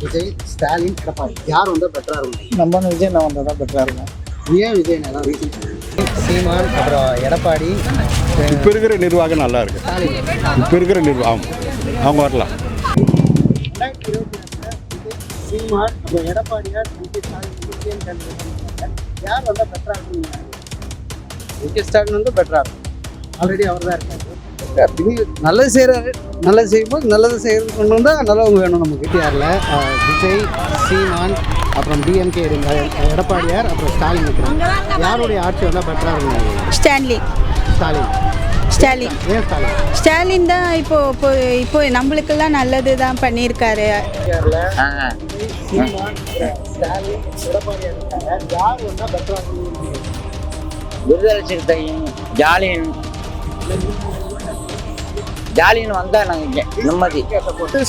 விஜய் ஸ்டாலின் எடப்பாடி. யார் வந்தால் பெட்டராக இருக்கும்? நம்ம விஜய் நான் வந்தால் தான் பெட்டராக இருக்கும். ஏன் விஜய் நல்லா ரீசன் சீமான் அப்புறம் எடப்பாடி இப்போ இருக்கிற நிர்வாகம் நல்லா இருக்கு. இப்போ இருக்கிற நிர்வாகம் அவங்க வரலாம். சீமான் அப்புறம் எடப்பாடியார் யார் வந்தால் பெட்டராக இருக்கும் விஜய் ஸ்டாலின் வந்து பெட்டராக இருக்கும். ஆல்ரெடி அவர் தான் இருக்காரு. நல்லது செய்கிறாரு நல்லது செய்யும்போது நல்லது செய்கிறது கொண்டு வந்தால் நல்லவங்க வேணும் நமக்கு பிடிஆரில் விஜய் சீமான் அப்புறம் டிஎம்கே எடப்பாடியார் அப்புறம் ஸ்டாலின் இருக்கிறாங்க. யாருடைய ஆட்சி வந்தால் பெட்டராக இருக்கும் ஸ்டான்லி ஸ்டாலின். ஸ்டாலின். ஸ்டாலின். ஸ்டாலின்? தான் இப்போ இப்போ இப்போ நம்மளுக்கெல்லாம் நல்லது தான் பண்ணியிருக்காரு சீமான் ஸ்டாலின் ஜாலியன் வந்தா நாங்க நிம்மதி.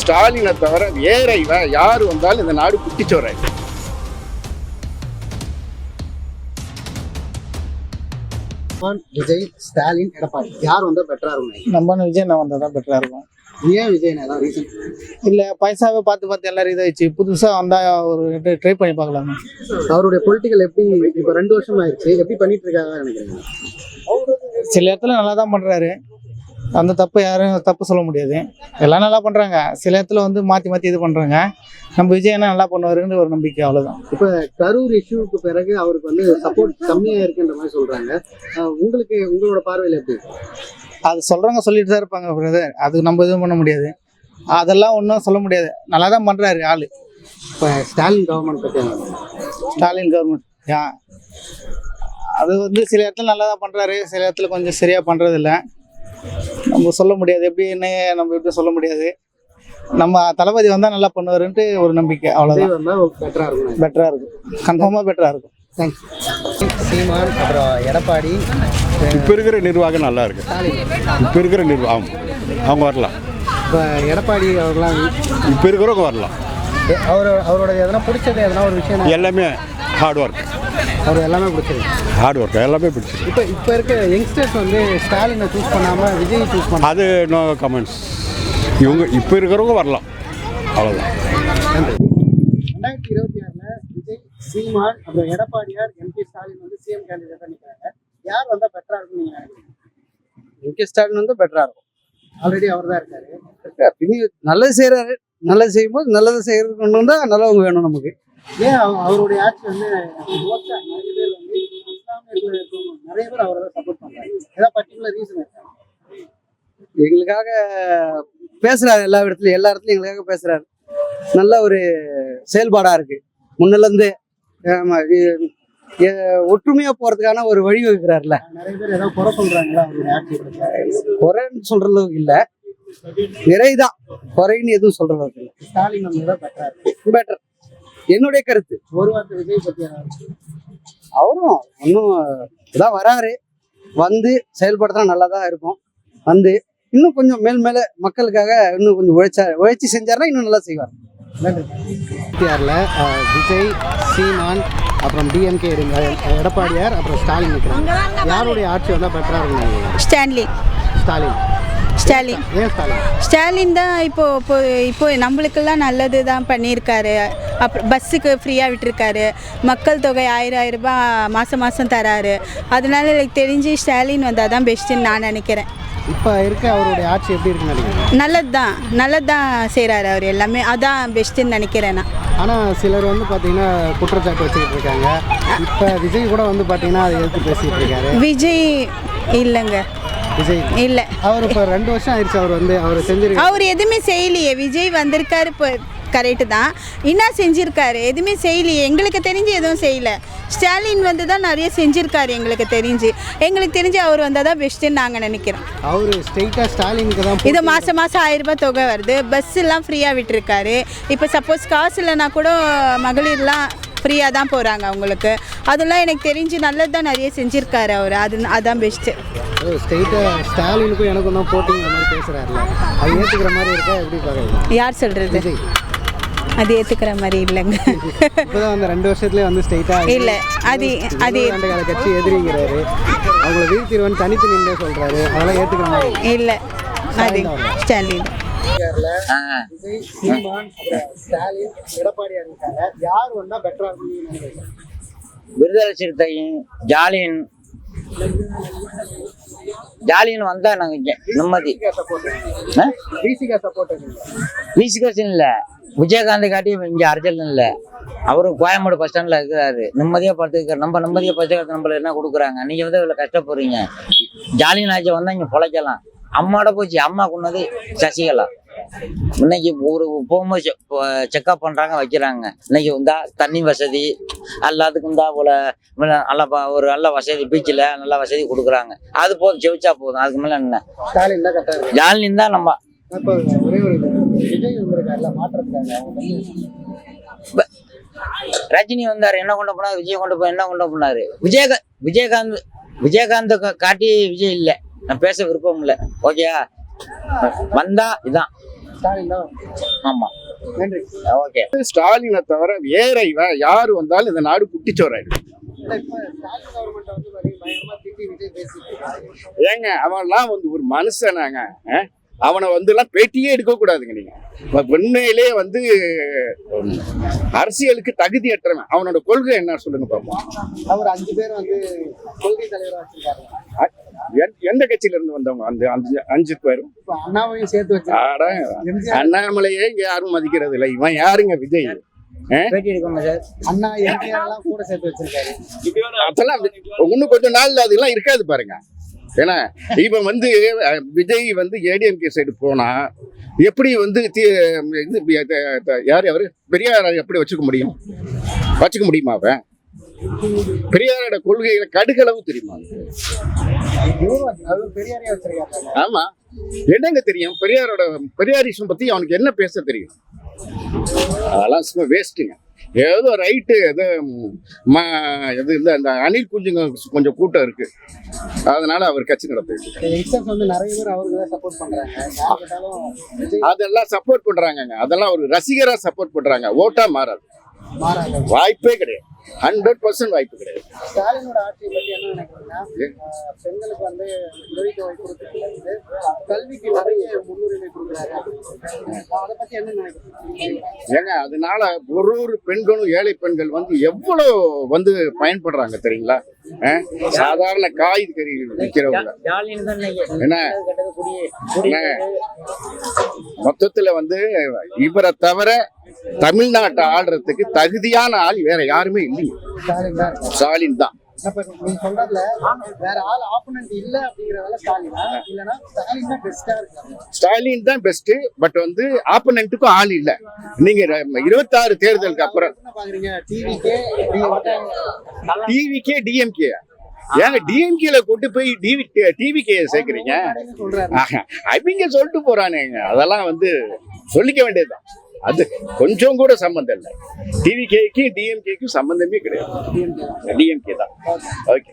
ஸ்டாலினை தவிர வேற இவன் யார் வந்தாலும் இந்த நாடு குட்டிச்சோரை சீமான் விஜய் ஸ்டாலின் எடப்பாடி. யார் வந்தால் பெட்டராக இருக்கும் நம்ம விஜய் நான் வந்தால் தான் பெட்டராக இருக்கும். ஏன் விஜய் நல்லா ரீசன் இல்லை பைசாவை பார்த்து பார்த்து எல்லாரும் இதாகிடுச்சு புதுசாக வந்தால் ஒரு ட்ரை பண்ணி பார்க்கலாமே. அவருடைய பொலிட்டிக்கல் எப்படி இப்போ ரெண்டு வருஷம் ஆயிடுச்சு எப்படி பண்ணிட்டு இருக்காங்க நினைக்கிறீங்க? சில இடத்துல நல்லா தான் பண்ணுறாரு அந்த தப்பு யாரும் தப்பு சொல்ல முடியாது. எல்லாம் நல்லா பண்ணுறாங்க சில இடத்துல வந்து மாற்றி மாற்றி இது பண்ணுறாங்க நம்ம விஜய் என்ன நல்லா பண்ணுவாருன்னு ஒரு நம்பிக்கை அவ்வளோதான் இப்போ கரூர் இஷ்யூக்கு பிறகு அவருக்கு வந்து சப்போர்ட் கம்மியா இருக்குன்ற மாதிரி சொல்றாங்க. அஹ் உங்களுக்கு உங்களோட பார்வையில் எப்படி அது சொல்கிறவங்க சொல்லிட்டு தான் இருப்பாங்க பிரதர் அது நம்ம எதுவும் பண்ண முடியாது. அதெல்லாம் ஒன்றும் சொல்ல முடியாது. நல்லா தான் பண்ணுறாரு ஆள். இப்போ ஸ்டாலின் கவர்மெண்ட் பற்றி ஸ்டாலின் கவர்மெண்ட் யா. அது வந்து சில இடத்துல நல்லா தான் பண்ணுறாரு சில இடத்துல கொஞ்சம் சரியாக பண்ணுறதில்ல நம்ம சொல்ல முடியாது. எப்படி என்ன நம்ம எப்படி சொல்ல முடியாது. நம்ம தளபதி வந்தால் நல்லா பண்ணுவாருன்ட்டு ஒரு நம்பிக்கை. அவ்வளோதான் பெட்டராக இருக்கும் பெட்டராக இருக்கும். கன்ஃபார்மாக பெட்டராக இருக்கும். தேங்க்ஸ் சீமான் அப்புறம் எடப்பாடி. இப்போ இருக்கிற நிர்வாகம் நல்லா இருக்கு. இப்போ இருக்கிற நிர்வாகம் அவங்க வரலாம். இப்போ எடப்பாடி அவர்லாம் இப்போ இருக்கிறவங்க வரலாம். அவர் அவரோட எதனா பிடிச்சது எதனா ஒரு விஷயம்? எல்லாமே ஹார்ட் ஒர்க் அவர் எல்லாமே பிடிச்சது ஹார்ட் ஒர்க் எல்லாமே பிடிச்சிருக்கு. இப்போ இப்போ இருக்க யங்ஸ்டர்ஸ் வந்து ஸ்டாலினை சூஸ் பண்ணாமல் விஜய் சூஸ் பண்ண அது நோ கமெண்ட்ஸ் இவங்க இப்போ இருக்கிறவங்க வரலாம். அவ்வளோதான் ரெண்டாயிரத்தி இருபத்தி ஆறுல விஜய் சீமான் அப்புறம் எடப்பாடியார் எம்பி ஸ்டாலின் வந்து சிஎம் கேண்டிடேட் நிற்கிறாங்க யார் வந்தால் பெட்டராக இருக்கும் நீங்க நினைக்கிறீங்க? விஜய் ஸ்டாலின் வந்து பெட்டராக இருக்கும். ஆல்ரெடி அவர் தான் இருக்காரு. நல்லது செய்கிறாரு நல்லது செய்யும்போது நல்லது செய்கிறது கொண்டு வந்தால் நல்லவங்க வேணும் நமக்கு. ஏன் அவ- அவருடைய ஆட்சி வந்து நிறைய பேர் வந்து இஸ்லாமியர்கள் நிறைய பேர் அவரை சப்போர்ட் பண்றாங்க. ஏதாவது பர்டிகுலர் ரீசன் எங்களுக்காக பேசுறாரு எல்லா இடத்துலயும் எல்லா இடத்துலயும் எங்களுக்காக பேசுறாரு. நல்ல ஒரு செயல்பாடா இருக்கு. முன்னிலிருந்து ஆமா, இ- எ- ஒற்றுமையா போறதுக்கான ஒரு வழி வகுக்கிறாருல நிறைய பேர் ஏதாவது குறை சொல்றாங்களா குறைன்னு சொல்ற அளவுக்கு இல்ல. நிறைதான். குறைன்னு எதுவும் சொல்ற அளவுக்கு இல்ல. ஸ்டாலின் பெட்டர் என்னுடைய கருத்து. ஒரு வார்த்தை விஜய் பத்தி அவரும் இன்னும் இதான் வராரு. வந்து செயல்படுத்தினா நல்லா தான் இருக்கும். வந்து இன்னும் கொஞ்சம் மேல் மேல மக்களுக்காக இன்னும் கொஞ்சம் உழைச்சா உழைச்சி செஞ்சாருன்னா இன்னும் நல்லா செய்வார். விஜய் சீமான் அப்புறம் டிஎம்கே எடப்பாடியார் அப்புறம் ஸ்டாலின் நிற்கிறாங்க யாருடைய ஆட்சி வந்தா பெட்டரா இருக்கும்? ஸ்டான்லி ஸ்டாலின். ஸ்டாலின். ஸ்டாலின் தான் இப்போ இப்போ இப்போ நம்மளுக்கெல்லாம் நல்லது தான் பண்ணியிருக்காரு. அப்புறம் பஸ்ஸுக்கு ஃப்ரீயாக விட்டுருக்காரு. மக்கள் தொகை ஆயிரம் ஆயிரம் ரூபாய் மாதம் மாதம் தராரு. அதனால எனக்கு தெரிஞ்சு ஸ்டாலின் வந்தால் தான் பெஸ்ட்டுன்னு நான் நினைக்கிறேன். இப்போ இருக்க அவருடைய ஆட்சி எப்படி இருக்குன்னு நல்லது தான் நல்லது தான் செய்கிறாரு அவர் எல்லாமே. அதான் பெஸ்ட்டுன்னு நினைக்கிறேன் நான். ஆனால் சிலர் வந்து பார்த்தீங்கன்னா குற்றச்சாட்டு வச்சுக்கிட்டு இருக்காங்க. இப்போ விஜய் கூட வந்து பார்த்தீங்கன்னா அதை எதிர்த்து பேசிட்டு இருக்காரு. விஜய் இல்லைங்க. விஜய்? இல்லை. அவர் இப்போ ரெண்டு வருஷம் ஆயிடுச்சு அவர் வந்து அவர் செஞ்சிருக்காரு அவர் எதுவுமே செய்யலையே. விஜய் வந்திருக்காரு இப்போ கரெக்டு தான். என்ன செஞ்சிருக்காரு. எதுவுமே செய்யலையே. எங்களுக்கு தெரிஞ்சு எதுவும் செய்யல. ஸ்டாலின் வந்து தான் நிறைய செஞ்சிருக்காரு எங்களுக்கு தெரிஞ்சு. எங்களுக்கு தெரிஞ்சு அவர் வந்தால் தான் பெஸ்ட்டுன்னு நாங்கள் நினைக்கிறோம். அவர் ஸ்ட்ரெயிட்டாக ஸ்டாலினுக்கு தான் இது மாதம் மாதம் ஆயிரம் ரூபாய் தொகை வருது. பஸ் எல்லாம் ஃப்ரீயாக விட்டுருக்காரு. இப்போ சப்போஸ் காசு இல்லைனா கூட மகளிர்லாம் ஃப்ரீயாக தான் போகிறாங்க அவங்களுக்கு. அதெல்லாம் எனக்கு தெரிஞ்சு நல்லது தான் நிறைய செஞ்சுருக்காரு அவர். அது அதான் பெஸ்ட்டு ஸ்ட்ரெயிட்டாக ஸ்டாலினுக்கும் எனக்கும் தான் போட்டிங்கிற மாதிரி பேசுகிறாருல அது ஏற்றுக்கிற மாதிரி இருக்கா எப்படி பார்க்குறீங்க? யார் சொல்கிறது அது ஏற்றுக்கிற மாதிரி இல்லைங்க. இப்போதான் வந்து ரெண்டு வருஷத்துலேயே வந்து ஸ்ட்ரெயிட்டாக இல்ல, அது- அது- கட்சி எதிரிங்கிறாரு. அவங்கள வீழ்த்திடுவேன் தனித்து நின்றே சொல்கிறாரு அதெல்லாம் ஏற்றுக்கிற மாதிரி இல்லை. அது ஸ்டாலின் விடுதலை சிறுத்தையும் ஜாலியன். ஜாலியன் வந்தா நாங்க நிம்மதி. விசிகேஷன் இல்ல. விஜயகாந்த் காட்டி இங்க அர்ஜென்ட் இல்ல. அவரு கோயம்பேடு பஸ் ஸ்டாண்ட்ல இருக்கிறாரு. நிம்மதியா படுத்துக்கிறார். நம்ம நிம்மதியா படுத்துக்கிறது நம்மள என்ன கொடுக்குறாங்க? நீங்க வந்து இவ்வளவு கஷ்டப்படுறீங்க. ஜாலியன் ஆச்சு வந்தா இங்க பொழைக்கலாம். அம்மாவோட போச்சு. அம்மா கொண்டது சசிகலா. இன்னைக்கு ஒரு போகும்போது செக்அப் பண்றாங்க வைக்கிறாங்க. இன்னைக்கு வந்தா தண்ணி வசதி எல்லாத்துக்கும் தான் போல நல்ல ஒரு நல்ல வசதி பீச்சில் நல்ல வசதி கொடுக்குறாங்க. அது போதும் செவிச்சா போதும். அதுக்கு மேல என்ன? ஜாலின் தான் நம்ம. ரஜினி வந்தாரு என்ன கொண்டு போனாரு? விஜய் கொண்டு போய் என்ன கொண்டு போனாரு? விஜயகா விஜயகாந்த் விஜயகாந்த் காட்டி விஜய் இல்ல. நான் பேச விருப்பம் இல்ல. ஓகேயா? வந்தா இதான். ஸ்டாலின்? தான் ஆமா. நன்றி. ஓகே. ஸ்டாலினை தவிர வேற இவன் யாரு வந்தாலும் இந்த நாடு குட்டிச்சோறாயிடும் இல்ல, இப்ப ஸ்டாலின் கவர்மெண்ட் வந்து பயங்கர- பயங்கரமா திட்டி விஜய் பேசிட்டு இருக்காரு. ஏங்க அவன்லாம் வந்து ஒரு மனுஷனாங்க? அவனை வந்து எல்லாம் பேட்டியே எடுக்க கூடாதுங்க நீங்க உண்மையிலே வந்து அரசியலுக்கு தகுதியற்றவன் அவனோட கொள்கை என்ன சொல்லுங்க பாப்போம். அவர் அஞ்சு பேர் வந்து கொள்கை தலைவரா வச்சிருக்காரு. அ- எந்த- கட்சியில இருந்து வந்தவங்க? அந்த அஞ்சு அஞ்சு பேரும். அண்ணாவையும் சேர்த்து எம்ஜிஆர். அண்ணாமலையே இங்க யாரும் மதிக்கிறது இல்லை. இவன் யாருங்க விஜய்? அதெல்லாம் இன்னும் கொஞ்ச நாள்ல அதெல்லாம் இருக்காது பாருங்க. ஏன்னா இப்ப வந்து விஜய் வந்து ஏடிஎம்கே சைடு போனா எப்படி வந்து யார் அவரு? பெரியார் எப்படி வச்சுக்க முடியும்? வச்சுக்க முடியுமா அவன்? பெரியாரோட கொள்கைகளை கடுகளவு தெரியுமா? ஆமா. என்னங்க தெரியும்? பெரியாரோட பெரியாரிசம் பத்தி அவனுக்கு என்ன பேச தெரியும்? அதெல்லாம் சும்மா வேஸ்ட்டுங்க ஏதோ ரைட்டு ஏதோ ம், இது இந்த அந்த அணில் குஞ்சுங்க கொஞ்சம் கூட்டம் இருக்கு. அதனால அவர் கட்சி நடத்திட்டு தான் சப்போர்ட் பண்றாங்க. அதெல்லாம் சப்போர்ட் பண்றாங்கங்க. அதெல்லாம் ஒரு ரசிகரா சப்போர்ட் பண்றாங்க. ஓட்டா மாறாது. வாய்ப்பே கிடையாது. ஹண்ட்ரட் பர்சன்ட் வாய்ப்பு கிடையாது. ஸ்டாலினோட ஆட்சியை பத்தி என்ன நினைக்கிறீங்கன்னா ஆஹ், பெண்களுக்கு வந்து உதவித்தொகை கொடுக்கறதுல இருந்து கல்விக்கு நிறைய முன்னுரிமை கொடுக்குறாரு அதை பத்தி என்ன நினைக்கிறீங்க? ஏங்க அதனால ஒரு ஒரு பெண்களும் ஏழை பெண்கள் வந்து எவ்வளவு வந்து பயன்படுறாங்க தெரியுங்களா? சாதாரண காய்கறி விற்கிறவங்க என்ன? மொத்தத்துல வந்து இவரை தவிர தமிழ்நாட்டை ஆள்றதுக்கு தகுதியான ஆள் வேற யாருமே இல்லைங்க ஸ்டாலின் தான். ஸ்டாலின் தான். பெஸ்டா பட் வந்து ஆப்பனண்ட்டுக்கும் ஆள் இல்ல. நீங்க இருபத்தாறு தேர்தலுக்கு அப்புறம். டிவிக்கே டிஎம்கே ஏங்க டிஎம்கேல கொண்டு போய் டிவி டிவிகே சேர்க்குறீங்க? அவங்க சொல்லிட்டு போறானுங்க. அதெல்லாம் வந்து சொல்லிக்க வேண்டியதுதான். அது கொஞ்சம் கூட சம்மந்தம் இல்லை. டிவிகேக்கும் டிஎம்கேக்கும் சம்மந்தமே கிடையாது. டிஎம்கே தான். ஓகே